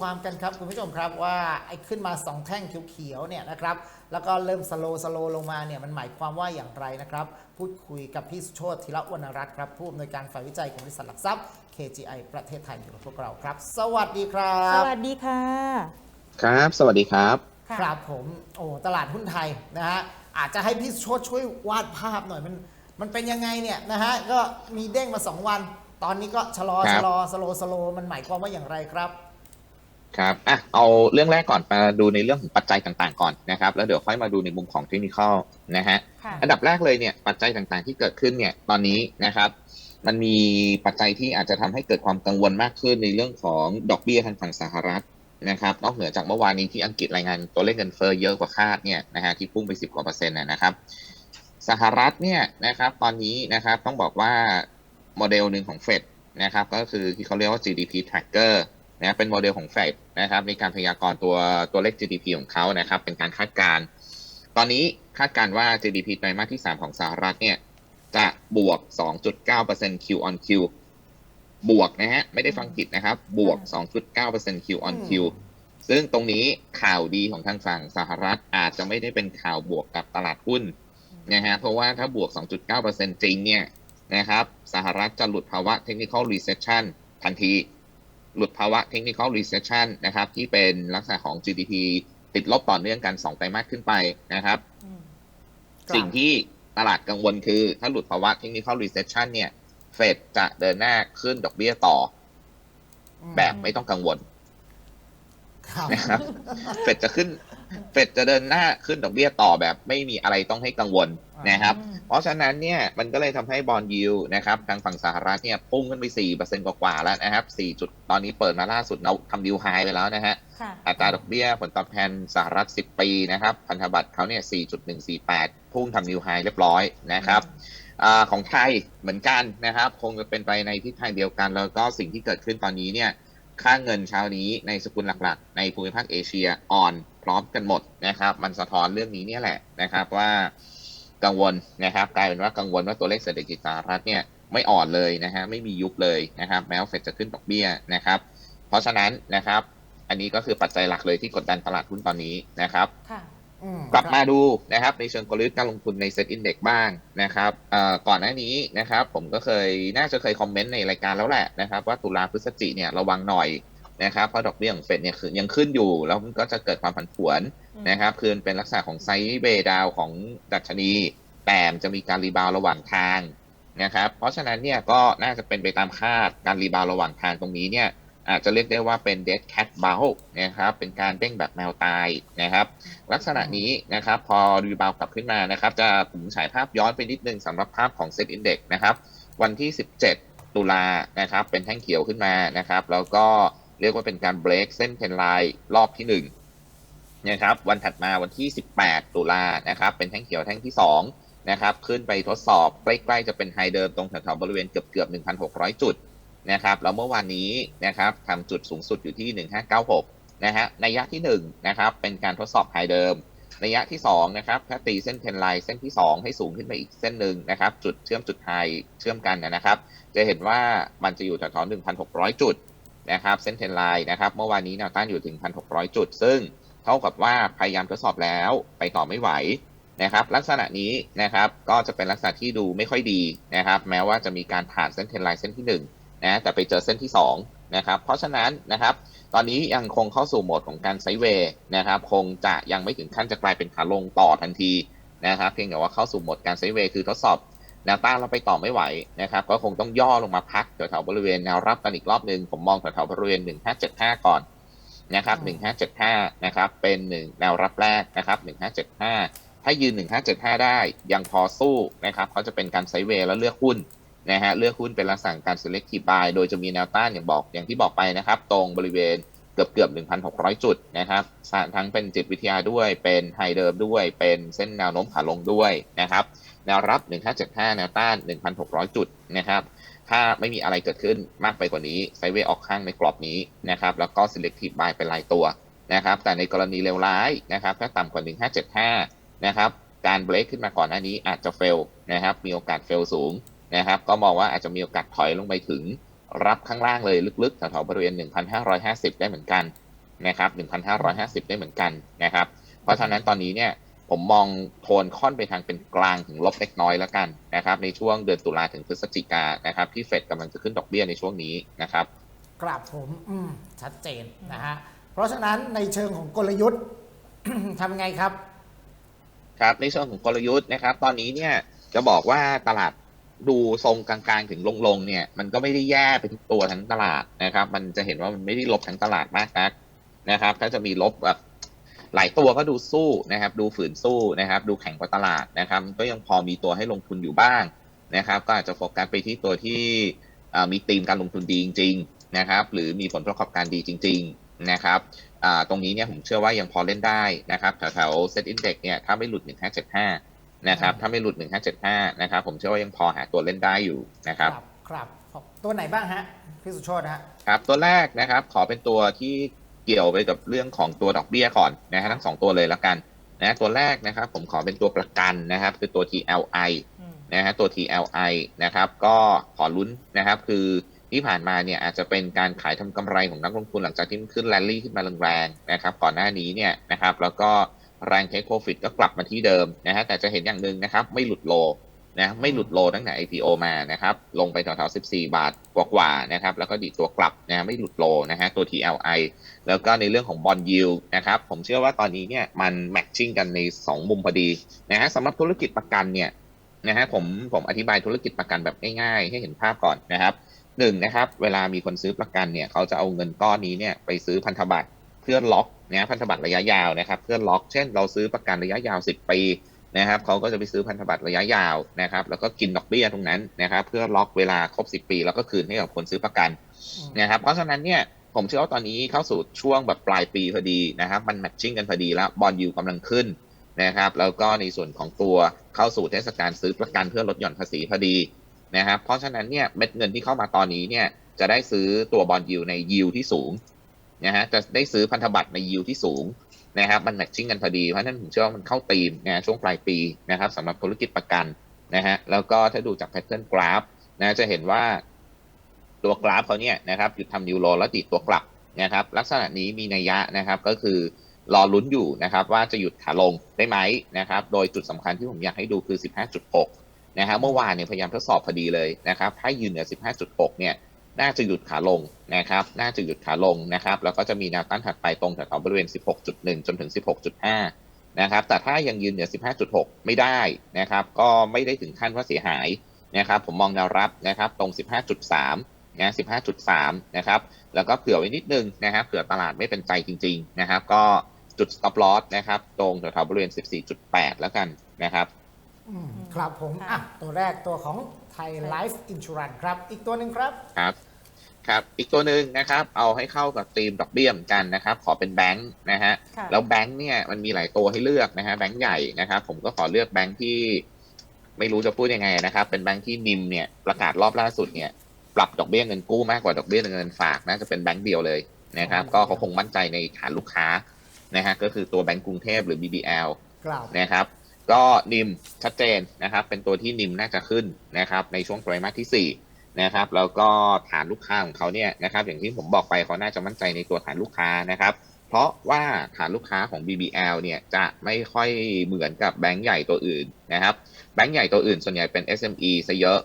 ความกันครับคุณผู้ชมครับว่าไอ้ขึ้นมา 2 แท่งเขียวๆเนี่ยนะครับแล้วก็เริ่มสโลสโลลงมาเนี่ยมันหมายความว่าอย่างไรนะครับ พูดคุยกับพี่สุโชติธีระวรรณรัตน์ครับผู้อำนวยการฝ่ายวิจัยของบริษัทหลักทรัพย์ KGI ประเทศไทยอยู่กับพวกเราครับ สวัสดีครัสบวัสดีค่ะ ครับ สวัสดีครับค่ะครับผมโอ้ตลาดหุ้นไทยนะฮะอาจจะให้พี่สุโชติช่วยวาดภาพหน่อยมันมันเป็นยังไงเนี่ยนะฮะก็มีเด้งมา 2 วัน ตอนนี้ก็ชะลอครับชะลอสโลสโลมันหมายความว่าอย่างไรครับ ครับอะเอาเรื่องแรกก่อนมาดูในเรื่องของปัจจัยต่างๆก่อนนะครับแล้วเดี๋ยวค่อยมาดูในมุมของเทคนิคนะฮะค่ะอันดับแรกเลยเนี่ยปัจจัยต่างๆที่เกิดขึ้นเนี่ยตอนนี้นะครับมันมีปัจจัยที่อาจจะทำให้เกิดความกังวลมากขึ้นในเรื่องของดอกเบี้ยทางฝั่งสหรัฐนะครับนอกเหนือจากเมื่อวานนี้ที่อังกฤษรายงานตัวเลขเงินเฟ้อเยอะกว่าคาดเนี่ยนะฮะที่พุ่งไป 10กว่าเปอร์เซ็นต์นะนะครับสหรัฐเนี่ยนะครับตอนนี้นะครับต้องบอกว่าโมเดลหนึ่งของเฟดนะครับก็คือที่เขาเรียกว่า GDP tracker นะเป็นโมเดลของเฟดนะครับในการพยากรณ์ตัวตัวเลข GDP ของเขานะครับ เป็นการคาดการณ์ตอนนี้คาดการณ์ว่า GDP ไตรมาสที่ 3 ของสหรัฐเนี่ยจะบวก 2.9% Q on Q บวกนะฮะ ไม่ได้ฟังผิดนะครับ บวก 2.9% Q on Q ซึ่งตรงนี้ข่าวดีของทางฝั่งสหรัฐอาจจะไม่ได้เป็นข่าวบวกกับตลาดหุ้นนะฮะ เพราะว่าถ้าบวก 2.9%จริงเนี่ยนะครับ สหรัฐจะหลุดภาวะ technical recession ทันที หลุดภาวะ technical recession นะครับ ที่เป็นลักษณะของ GDP ติดลบต่อเนื่องกัน 2 ไตรมาสขึ้นไปนะครับอืมครับ สิ่งที่ตลาดกังวลคือ ถ้าหลุดภาวะ technical recession เนี่ย เฟดจะเดินหน้าขึ้นดอกเบี้ยต่อ แบบไม่ต้องกังวลครับ นะครับเฟดจะขึ้นเฟดจะเดินหน้าขึ้นดอกเบี้ยต่อแบบไม่มีอะไรต้องให้กังวลนะครับอืมเพราะฉะนั้นเนี่ยมันก็เลยทำให้บอลยูนะครับทางฝั่งสหรัฐเนี่ยพุ่งขึ้นไป 4%กว่าๆแล้วนะครับ 4 จุดตอนนี้เปิดมาล่าสุดเราทำดิวไฮไปแล้วนะฮะค่ะอัตราดอกเบี้ยผลตอบแทนสหรัฐ 10 ปีนะครับ พันธบัตรเขาเนี่ย 4.148 พุ่งทำดิวไฮเรียบร้อยนะครับอาของไทยเหมือนกันนะครับ คงจะเป็นไปในทิศทางเดียวกัน แล้วก็สิ่งที่เกิดขึ้นตอนนี้เนี่ย ค่าเงินเช้านี้ในสกุลหลักๆ ในภูมิภาคเอเชียอ่อนพร้อมกันหมดนะครับ มันสะท้อนเรื่องนี้เนี่ยแหละนะครับว่ากังวลนะครับ กลายเป็นว่ากังวลว่าตัวเลขเศรษฐกิจสหรัฐเนี่ยไม่อ่อนเลยนะฮะไม่มียุบเลยนะครับแม้ว่าเฟดจะขึ้นดอกเบี้ยนะครับ เพราะฉะนั้นนะครับ อันนี้ก็คือปัจจัยหลักเลยที่กดดันตลาดหุ้นตอนนี้นะครับค่ะ กลับมาดูนะครับในเชิงกลยุทธ์การลงทุนในเซ็ตอินเด็กบ้างนะครับเอ่อก่อนหน้านี้นะครับผมก็เคยน่าจะเคยคอมเมนต์ในรายการแล้วแหละนะครับว่าตุลาพฤศจิเนี่ยระวังหน่อยนะครับเพราะดอกเบี้ยของเฟดเนี่ยคือยังขึ้นอยู่แล้วมันก็จะเกิดความผันผวนอืมนะครับคือเป็นลักษณะของไซด์เวย์ดาวของดัชนี แต่มันจะมีการรีบาวด์ระหว่างทางนะครับเพราะฉะนั้นเนี่ยก็น่าจะเป็นไปตามคาดการรีบาวด์ระหว่างทางตรงนี้เนี่ย อาจจะเรียกได้ว่าเป็น dead cat bounce นะครับเป็นการเด้งแบบแมวตายนะครับ ลักษณะนี้นะครับพอรีบาวกลับขึ้นมานะครับจะผมฉายภาพย้อนไปนิดนึงสำหรับภาพของ Set Index นะครับวันที่ 17 ตุลานะครับเป็นแท่งเขียวขึ้นมานะครับแล้วก็เรียกว่าเป็นการ break เส้นเทรนไลน์รอบที่ 1 นะครับ วันถัดมาวันที่ 18 ตุลานะครับเป็นแท่งเขียวแท่งที่ 2 นะครับ ขึ้นไปทดสอบใกล้ ๆ จะเป็นไฮเดิมตรงแถวๆบริเวณเกือบๆ1,600 จุด นะครับแล้วเมื่อวานนี้นะครับทำจุดสูงสุดอยู่ที่ 1596 นะฮะในยะที่1นะครับเป็นการทดสอบไฮเดิมในยะที่2นะครับถ้าตีเส้นเทรนไลน์เส้นที่ 2 ให้สูงขึ้นไปอีกเส้นหนึ่งนะครับจุดเชื่อมจุดไฮเชื่อมกันนะครับ จะเห็นว่ามันจะอยู่แถวๆ1,600 จุดนะครับเส้นเทรนไลน์นะครับเมื่อวานนี้แนวต้านอยู่ถึง 1,600 จุด ซึ่งเท่ากับว่าพยายามทดสอบแล้วไปต่อไม่ไหวนะครับลักษณะนี้นะครับก็จะเป็นลักษณะที่ดูไม่ค่อยดีนะครับแม้ว่าจะมีการผ่านเส้นเทรนไลน์เส้นที่ 1 นะแต่ไปเจอเส้นที่2นะครับเพราะฉะนั้นนะครับตอนนี้ยังคงเข้าสู่โหมดของการไซเวย์นะครับคงจะยังไม่ถึงขั้นจะกลายเป็นขาลงต่อทันทีนะครับเพียงแต่ว่าเข้าสู่โหมดการไซเวย์คือทดสอบแนวต้านเราไปต่อไม่ไหวนะครับก็คงต้องย่อลงมาพักแถวๆบริเวณแนวรับกันอีกรอบหนึ่งผมมองแถวๆบริเวณ 1575 ก่อนนะครับ1575นะครับเป็นหนึ่งแนวรับแรกนะครับ1575 ถ้ายืน 1575 ได้ยังพอสู้นะครับเขาจะเป็นการไซเวย์แล้วเลือกหุ้น นะฮะเลือกหุ้นเป็นลักษณะการ selective buy โดยจะมีแนวต้านอย่างบอกอย่างที่บอกไปนะครับ ตรงบริเวณเกือบเกือบ1,600 จุดนะครับทั้งเป็นจิตวิทยาด้วยเป็นไฮเดิมด้วย เป็นเส้นแนวโน้มขาลงด้วยนะครับแนวรับ 1575 แนวต้าน 1,600 จุดนะครับถ้าไม่มีอะไรเกิดขึ้นมากไปกว่านี้ไซเวย์ออกข้างในกรอบนี้นะครับแล้วก็ selective buy เป็นรายตัวนะครับแต่ในกรณีเลวร้ายนะครับถ้าต่ำกว่า 1575 นะครับการเบรกขึ้นมาก่อนหน้านี้อาจจะ fail นะครับมีโอกาส fail สูง นะครับ ก็มองว่าอาจจะมีโอกาสถอยลงไปถึงรับข้างล่างเลยลึกๆแถวๆบริเวณ 1,550 ได้เหมือนกันนะครับ 1,550 ได้เหมือนกันนะครับ เพราะฉะนั้นตอนนี้เนี่ยผมมองโทนค่อนไปทางเป็นกลางถึงลบเล็กน้อยแล้วกันนะครับ ในช่วงเดือนตุลาถึงพฤศจิกานะครับที่เฟดกำลังจะขึ้นดอกเบี้ยในช่วงนี้นะครับกราบผมอืมชัดเจนนะฮะเพราะฉะนั้นในเชิงของกลยุทธ์ทำไงครับ ครับในส่วนของกลยุทธ์นะครับ ตอนนี้เนี่ยจะบอกว่าตลาด ดูทรงกลางๆถึงลงๆเนี่ย มันก็ไม่ได้แย่ไปทุกตัวทั้งตลาดนะครับ มันจะเห็นว่ามันไม่ได้ลบทั้งตลาดมากนักนะครับ ถ้าจะมีลบแบบหลายตัวก็ดูสู้นะครับ ดูฝืนสู้นะครับ ดูแข็งกว่าตลาดนะครับ ก็ยังพอมีตัวให้ลงทุนอยู่บ้างนะครับ ก็อาจจะโฟกัสไปที่ตัวที่มีธีมการลงทุนดีจริง ๆนะครับ หรือมีผลประกอบการดีจริง ๆนะครับตรงนี้เนี่ยผมเชื่อว่ายังพอเล่นได้นะครับแถวๆเซ็ตอินเด็กซ์เนี่ยถ้าไม่หลุด 1575 นะครับถ้าไม่หลุด 1575 นะครับผมเชื่อว่ายังพอหาตัวเล่นได้อยู่นะครับครับครับตัวไหนบ้างฮะพี่สุโชตฮะครับตัวแรกนะครับขอเป็นตัวที่เกี่ยวไปกับเรื่องของตัวดอกเบี้ยก่อนนะฮะทั้งสองตัวเลยแล้วกันนะตัวแรกนะครับผมขอเป็นตัวประกันนะครับ คือตัว TLI อืมนะฮะตัว TLI นะครับก็ขอลุ้นนะครับคือที่ผ่านมาเนี่ยอาจจะเป็นการขายทำกำไรของนักลงทุนหลังจากที่มันขึ้นแรลลี่ขึ้นมาแรงๆนะครับก่อนหน้านี้เนี่ยนะครับแล้วก็ แรงเทคโปรฟิตก็กลับมาที่เดิมนะฮะแต่จะเห็นอย่างหนึ่งนะครับ ไม่หลุดโลนะไม่หลุดโลตั้งแต่ IPO มานะครับ ลงไปแถวๆ14 บาทกว่าๆนะครับ แล้วก็ดีตัวกลับนะไม่หลุดโลนะฮะตัว TLI แล้วก็ในเรื่องของบอลยิวนะครับ ผมเชื่อว่าตอนนี้เนี่ยมันแมทชิ่งกันใน 2 มุมพอดีนะฮะสำหรับธุรกิจประกันเนี่ยนะฮะผมผมอธิบายธุรกิจประกันแบบง่ายๆ ให้เห็นภาพก่อนนะครับหนึ่งนะครับ เวลามีคนซื้อประกันเนี่ยเขาจะเอาเงินก้อนนี้เนี่ยไปซื้อพันธบัตรเพื่อล็อก นะพันธบัตรระยะยาวนะครับเพื่อล็อกเช่นเราซื้อประกันระยะยาว 10 ปีนะครับเขาก็จะไปซื้อพันธบัตรระยะยาวนะครับ แล้วก็กินดอกเบี้ยตรงนั้นนะครับ เพื่อล็อกเวลาครบ 10 ปี แล้วก็คืนให้กับคนซื้อประกันนะครับเพราะฉะนั้นเนี่ยผมเชื่อว่าตอนนี้เข้าสู่ช่วงแบบปลายปีพอดีนะครับมันแมทชิ่งกันพอดีแล้วบอลยูกำลังขึ้นนะครับแล้วก็ในส่วนของตัวเข้าสู่เทศกาลซื้อประกันเพื่อลดหย่อนภาษีพอดีนะครับเพราะฉะนั้นเนี่ยเม็ดเงินที่เข้ามาตอนนี้เนี่ยจะได้ซื้อตัวบอลยูในยิวที่สูง นะฮะจะได้ซื้อพันธบัตรในยิวที่สูงนะครับมันแมทชิ่งกันพอดีเพราะฉะนั้นผมเชื่อว่ามันเข้าธีมนะช่วงปลายปีนะครับสำหรับธุรกิจประกันนะฮะแล้วก็ถ้าดูจากแพทเทิร์นกราฟนะจะเห็นว่าตัวกราฟเขาเนี่ยนะครับหยุดทำนิวโรแล้วดีดตัวกลับนะครับลักษณะนี้มีนัยยะนะครับก็คือรอลุ้นอยู่นะครับว่าจะหยุดขาลงได้ไหมนะครับโดยจุดสำคัญที่ผมอยากให้ดูคือ 15.6 นะครับเมื่อวานเนี่ยพยายามทดสอบพอดีเลยนะครับถ้ายืนเหนือ 15.6 เนี่ย น่าจะหยุดขาลงนะครับ น่าจะหยุดขาลงนะครับ แล้วก็จะมีแนวต้านถัดไปตรงแถวๆบริเวณ 16.1 จนถึง 16.5 นะครับ แต่ถ้ายังยืนเหนือ 15.6 ไม่ได้นะครับ ก็ไม่ได้ถึงขั้นว่าเสียหายนะครับ ผมมองแนวรับนะครับตรง 15.3 นะ 15.3 นะครับ แล้วก็เผื่อไว้นิดนึงนะครับ เผื่อตลาดไม่เป็นใจจริง ๆ นะครับ ก็จุด stop loss นะครับ ตรงแถวๆบริเวณ 14.8 แล้วกันนะครับอืมครับผมค่ะอะตัวแรกตัวของไทยไลฟ์อินชูรันครับ อีกตัวหนึ่งครับครับ ครับอีกตัวหนึ่งนะครับ เอาให้เข้ากับธีมดอกเบี้ยเหมือนกันนะครับ ขอเป็นแบงค์นะฮะค่ะ แล้วแบงค์เนี่ยมันมีหลายตัวให้เลือกนะฮะแบงค์ใหญ่นะครับ ผมก็ขอเลือกแบงค์ที่ ไม่รู้จะพูดยังไงนะครับ เป็นแบงค์ที่นิมเนี่ยประกาศรอบล่าสุดเนี่ย ปรับดอกเบี้ยเงินกู้มากกว่าดอกเบี้ยเงินฝากน่าจะเป็นแบงค์เดียวเลยนะครับ ก็เขาคงมั่นใจในฐานลูกค้านะฮะก็คือตัวแบงก์กรุงเทพหรือ BBL กล่าวนะครับ ก็นิมชัดเจนนะครับ เป็นตัวที่นิมน่าจะขึ้นนะครับ ในช่วงไตรมาสที่4 นะครับ แล้วก็ฐานลูกค้าของเขาเนี่ยนะครับ อย่างที่ผมบอกไปเขาน่าจะมั่นใจในตัวฐานลูกค้านะครับ เพราะว่าฐานลูกค้าของ BBL เนี่ยจะไม่ค่อยเหมือนกับแบงก์ใหญ่ตัวอื่นนะครับ แบงก์ใหญ่ตัวอื่นส่วนใหญ่เป็น SME ซะเยอะ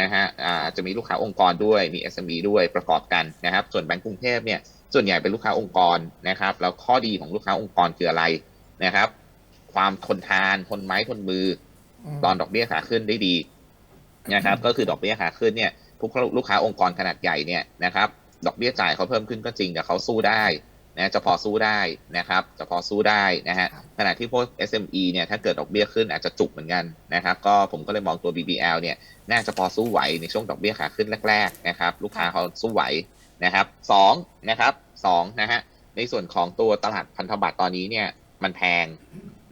นะฮะอ่าจะมีลูกค้าองค์กรด้วย มี SME ด้วยประกอบกันนะครับ ส่วนแบงก์กรุงเทพเนี่ย ส่วนใหญ่เป็นลูกค้าองค์กรนะครับ แล้วข้อดีของลูกค้าองค์กรคืออะไรนะครับ ความทนทาน ทนไม้ ทนมือมตอนดอกเบี้ยขาขึ้นได้ดี นะครับก็คือดอกเบี้ยขาขึ้นเนี่ยพวกลูกค้าองค์กรขนาดใหญ่เนี่ยนะครับดอกเบี้ยจ่ายเขาเพิ่มขึ้นก็จริงแต่เขาสู้ได้นะจะพอสู้ได้นะครับจะพอสู้ได้นะฮะขณะที่พวก SME เนี่ยถ้าเกิดดอกเบี้ยขึ้นอาจจะจุกเหมือนกันนะครับก็ผมก็เลยมองตัว BBL เนี่ยน่าจะพอสู้ไหวในช่วงดอกเบี้ยขาขึ้นแรกๆนะครับลูกค้าเขาสู้ไหวนะครับสองนะครับสองนะฮะในส่วนของตัวตลาดพันธบัตรตอนนี้เนี่ยมันแพง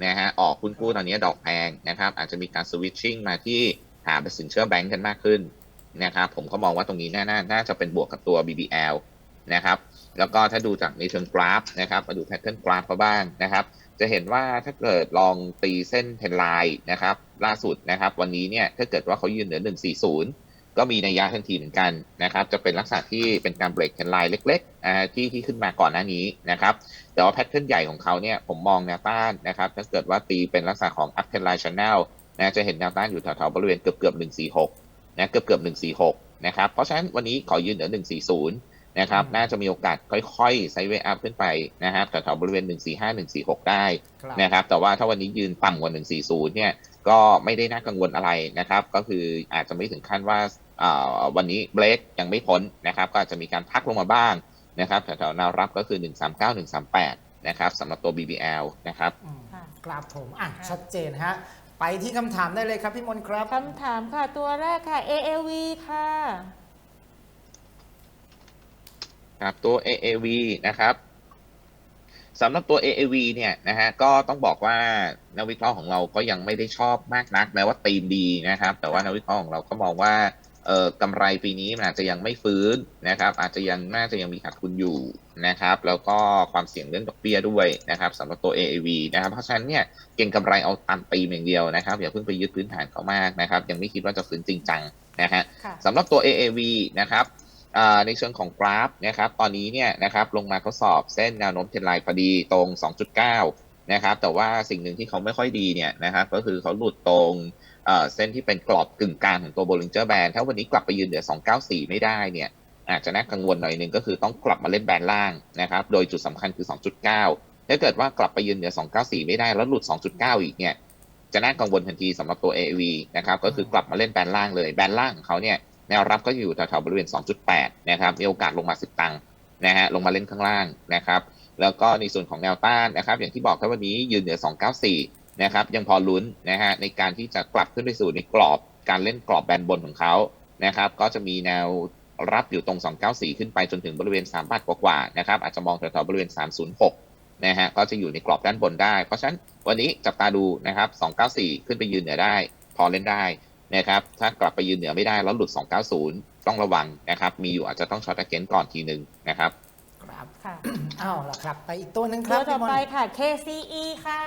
นะฮะออกหุ้นกู้ตอนนี้ดอกแพงนะครับอาจจะมีการสวิตชิ่งมาที่ หาสินเชื่อแบงก์กันมากขึ้นนะครับผมก็มองว่าตรงนี้น่านาน่าจะเป็นบวกกับตัว BBL นะครับแล้วก็ถ้าดูจากในเชิงกราฟนะครับมาดูแพทเทิร์นกราฟเขาบ้างนะครับจะเห็นว่าถ้าเกิดลองตีเส้นเทรนไลน์นะครับล่าสุดนะครับวันนี้เนี่ยถ้าเกิดว่าเขายืนเหนือ 140 ก็มีนัยยะทันทีเหมือนกันนะครับจะเป็นลักษณะที่เป็นการเบรกเทรนไลน์เล็กๆที่ที่ขึ้นมาก่อนหน้านี้นะครับแต่ว่าแพทเทิร์นใหญ่ของเขาเนี่ยผมมองแนวต้านนะครับถ้าเกิดว่าตีเป็นลักษณะของ up trend line channel ะจะเห็นแนวต้านอยู่แถวๆบริเวณเกือบเกือบ146นะเกือบเกือบ146นะครับเพราะฉะนั้นวันนี้ขอยืนเหนือ140นะครับอืมน่าจะมีโอกาสค่อยๆไซด์เวย์อัพขึ้นไปนะครับแถวๆบริเวณ 145 146 ได้ครับนะครับแต่ว่าถ้าวันนี้ยืนต่ำกว่า 140 เนี่ยก็ไม่ได้น่ากังวลอะไรนะครับ ก็คืออาจจะไม่ถึงขั้นว่าอ่าวันนี้เบรกยังไม่พ้นนะครับ ก็อาจจะมีการพักลงมาบ้างนะครับแถวๆแนวรับก็คือ 139 138 นะครับสำหรับตัว BBL นะครับอืมค่ะครับผมอะค่ะชัดเจนฮะ ไปที่คำถามได้เลยครับพี่มนต์ครับ คำถามค่ะตัวแรกค่ะ ALV ค่ะ ครับตัว AAV นะครับสำหรับตัว AAV เนี่ยนะฮะก็ต้องบอกว่านักวิเคราะห์ของเราก็ยังไม่ได้ชอบมากนักแม้ว่าตีมดีนะครับ แต่ว่านักวิเคราะห์ของเราก็มองว่าเอ่อกำไรปีนี้มันอาจจะยังไม่ฟื้นนะครับ อาจจะยังน่าจะยังมีขาดทุนอยู่ นะครับแล้วก็ความเสี่ยงเรื่องดอกเบี้ยด้วยนะครับสำหรับตัว AAV นะครับเพราะฉะนั้นเนี่ยเก่งกำไรเอาตามตีมอย่างเดียวนะครับอย่าเพิ่งไปยึดพื้นฐานเขามากนะครับยังไม่คิดว่าจะฟื้นจริงจังนะฮะค่ะสำหรับตัว AAV นะครับอ่าในเชิงของกราฟนะครับตอนนี้เนี่ยนะครับลงมาทดสอบเส้นแนวโน้มเทรนไลน์พอดีตรง 2.9 นะครับแต่ว่าสิ่งหนึ่งที่เขาไม่ค่อยดีเนี่ยนะครับก็คือเขาหลุดตรงเอ่อเส้นที่เป็นกรอบกึ่งกลางของตัว Bollinger Band ถ้าวันนี้กลับไปยืนเหนือ 294 ไม่ได้เนี่ย อาจจะน่ากังวลหน่อยหนึ่งก็คือต้องกลับมาเล่นแบนล่างนะครับ โดยจุดสำคัญคือ 2.9 ถ้าเกิดว่ากลับไปยืนเหนือ 294 ไม่ได้แล้วหลุด 2.9 อีกเนี่ย จะน่ากังวลทันทีสำหรับตัว AAV นะครับ ก็คือกลับมาเล่นแบนล่างเลย แบนล่างของเขาเนี่ยแนวรับก็อยู่แถวๆบริเวณ 2.8 นะครับ มีโอกาสลงมา 10 ตังค์นะฮะ ลงมาเล่นข้างล่างนะครับ แล้วก็ในส่วนของแนวต้านนะครับ อย่างที่บอกครับวันนี้ยืนเหนือ 294 นะครับ ยังพอลุ้นนะฮะในการที่จะกลับขึ้นไปสู่ในกรอบการเล่นกรอบแบนบนของเขานะครับ ก็จะมีแนว รับอยู่ตรง 294 ขึ้นไปจนถึงบริเวณ 3 บาทกว่าๆนะครับอาจจะมองแถวๆบริเวณ 306 นะฮะก็จะอยู่ในกรอบด้านบนได้ เพราะฉะนั้นวันนี้จับตาดูนะครับ 294 ขึ้นไปยืนเหนือได้ พอเล่นได้นะครับถ้ากลับไปยืนเหนือไม่ได้แล้วหลุด 290 ต้องระวังนะครับ มีอยู่อาจจะต้องช็อตเกนก่อนทีหนึ่งนะครับครับค่ะอ้าวละครับไปอีกตัวหนึ่งคตัรัวบต่อพี่มนไปต์ค่ะ KCE ค่ะ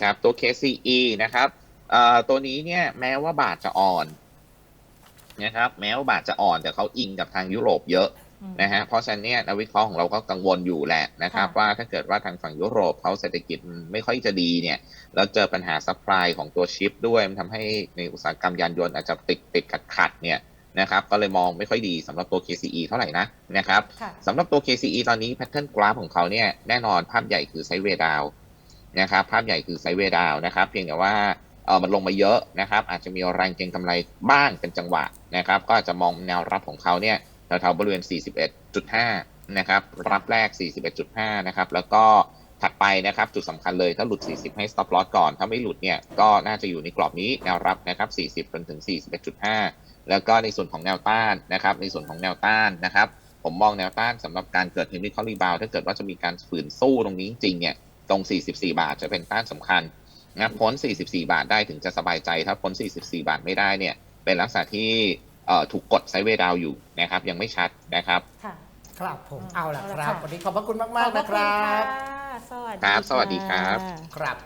ครับตัว KCE นะครับเอ่อตัวนี้เนี่ยแม้ว่าบาทจะอ่อน นะครับ แม้ว่าบาทจะอ่อนแต่เขาอิงกับทางยุโรปเยอะอืมนะฮะเพราะฉะนั้นเนี่ยนักวิเคราะห์ของเราก็กังวลอยู่แหละนะครับค่ะว่าถ้าเกิดว่าทางฝั่งยุโรปเขาเศรษฐกิจมันไม่ค่อยจะดีเนี่ยแล้วเจอปัญหาซัพพลายของตัวชิปด้วย มันทำให้ในอุตสาหกรรมยานยนต์อาจจะติดติดขัดขัดๆเนี่ยนะครับก็เลยมองไม่ค่อยดีสำหรับตัว KCE เท่าไหร่นะนะครับค่ะสำหรับตัว KCE ตอนนี้แพทเทิร์นกราฟของเขาเนี่ยแน่นอนภาพใหญ่คือไซด์เวย์ดาวนะครับภาพใหญ่คือไซด์เวย์ดาวนะครับ เพียงแต่ว่า เออมันลงมาเยอะนะครับ อาจจะมีแรงเก็งกำไรบ้างเป็นจังหวะนะครับ ก็อาจจะมองแนวรับของเขาเนี่ยแถวๆบริเวณ 41.5 นะครับ รับแรก 41.5 นะครับ แล้วก็ถัดไปนะครับ จุดสำคัญเลยถ้าหลุด 40 ให้ stop loss ก่อน ถ้าไม่หลุดเนี่ยก็น่าจะอยู่ในกรอบนี้แนวรับนะครับ 40 จนถึง 41.5 แล้วก็ในส่วนของแนวต้านนะครับ ในส่วนของแนวต้านนะครับ ผมมองแนวต้านสำหรับการเกิดเทคนิคอลรีบาวถ้าเกิดว่าจะมีการฝืนสู้ตรงนี้จริงเนี่ยตรง 44 บาทจะเป็นต้านสำคัญ นะพ้น 44 บาทได้ถึงจะสบายใจ ถ้าพ้น 44 บาทไม่ได้เนี่ยเป็นลักษณะที่เอ่อถูกกดไซด์เวย์ดาวอยู่นะครับ ยังไม่ชัดนะครับ ค่ะ ครับผมอืมเอาละเอาละครับค่ะวันนี้ขอบพระคุณมากขอบๆพนะระคคุณรับค่ะสวัสดีครับ สวัสดีครับะครับ